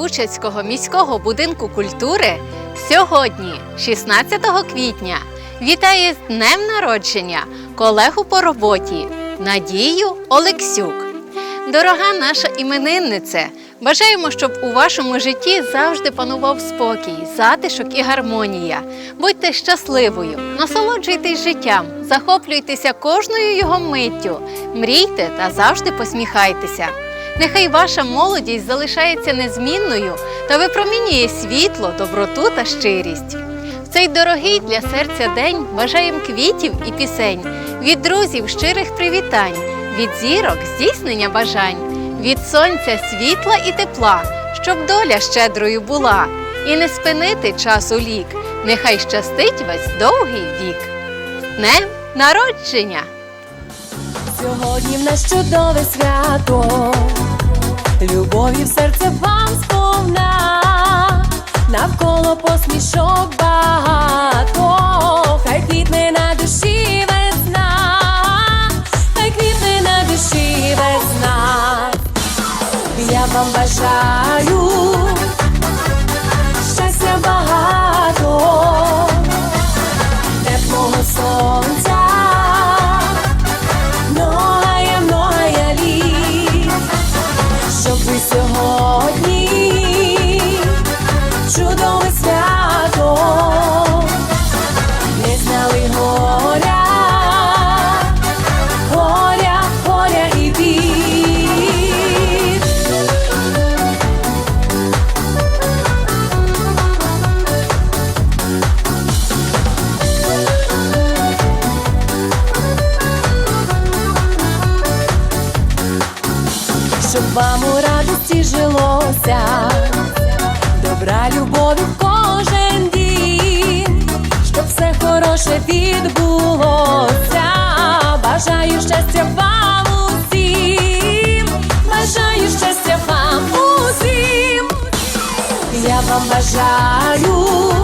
Бучацького міського будинку культури сьогодні, 16 квітня, вітає з днем народження колегу по роботі Надію Олексюк. Дорога наша імениннице, бажаємо, щоб у вашому житті завжди панував спокій, затишок і гармонія. Будьте щасливою, насолоджуйтесь життям, захоплюйтеся кожною його миттю, мрійте та завжди посміхайтеся. Нехай ваша молодість залишається незмінною та випромінює світло, доброту та щирість. В цей дорогий для серця день бажаємо квітів і пісень, від друзів щирих привітань, від зірок здійснення бажань, від сонця світла і тепла, щоб доля щедрою була, і не спинити часу лік. Нехай щастить весь довгий вік. Днем народження! Сьогодні в нас чудове свято, любові в серце вам сповна, навколо посмішок багато, хай квітне на душі весна, хай квітне на душі весна. Я вам бажаю вам у радості жилося, добра любові кожен дім, щоб все хороше відбулося. Бажаю щастя вам усім, бажаю щастя вам усім. Я вам бажаю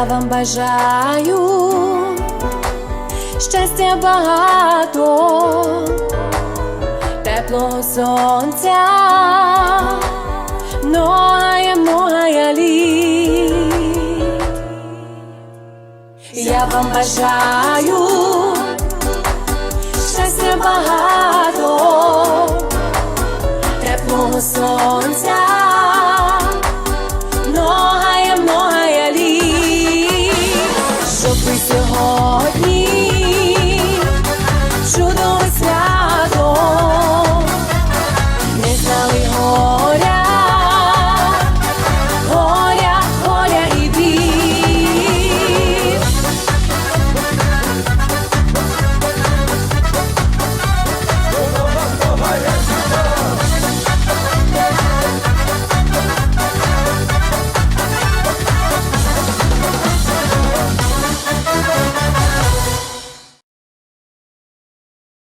Ну, ну, я вам бажаю щастя багато, теплого сонця, многое, моя літ. Я вам бажаю щастя багато, теплого сонця.